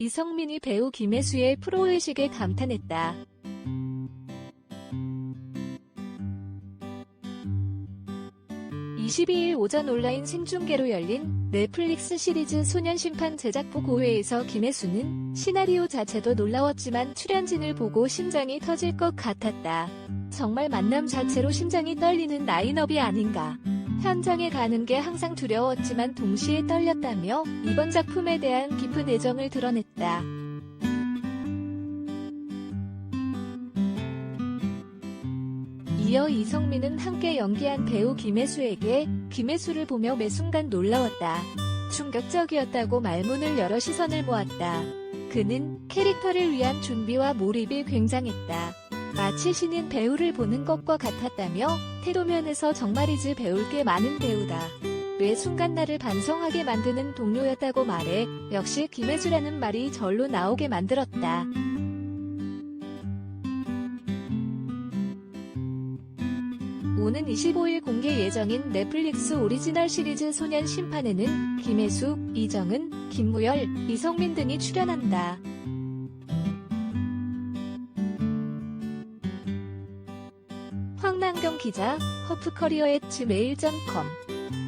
이성민이 배우 김혜수의 프로의식에 감탄했다. (22일) 오전 온라인 생중계로 열린 넷플릭스 시리즈 소년심판 제작부 고회에서 김혜수는 시나리오 자체도 놀라웠지만 출연진을 보고 심장이 터질 것 같았다. 정말 만남 자체로 심장이 떨리는 라인업이 아닌가. 현장에 가는 게 항상 두려웠지만 동시에 떨렸다며 이번 작품에 대한 깊은 애정을 드러냈다. 이어 이성민은 함께 연기한 배우 김혜수에게 김혜수를 보며 매 순간 놀라웠다. 충격적이었다고 말문을 열어 시선을 모았다. 그는 캐릭터를 위한 준비와 몰입이 굉장했다. 마치 신인 배우를 보는 것과 같았다며 태도면에서 정말이지 배울 게 많은 배우다. 매 순간 나를 반성하게 만드는 동료였다고 말해 역시 김혜수라는 말이 절로 나오게 만들었다. 오는 25일 공개 예정인 넷플릭스 오리지널 시리즈 소년 심판에는 김혜수, 이정은, 김무열, 이성민 등이 출연한다. 황남경 기자, 허프커리어 앳 메일.com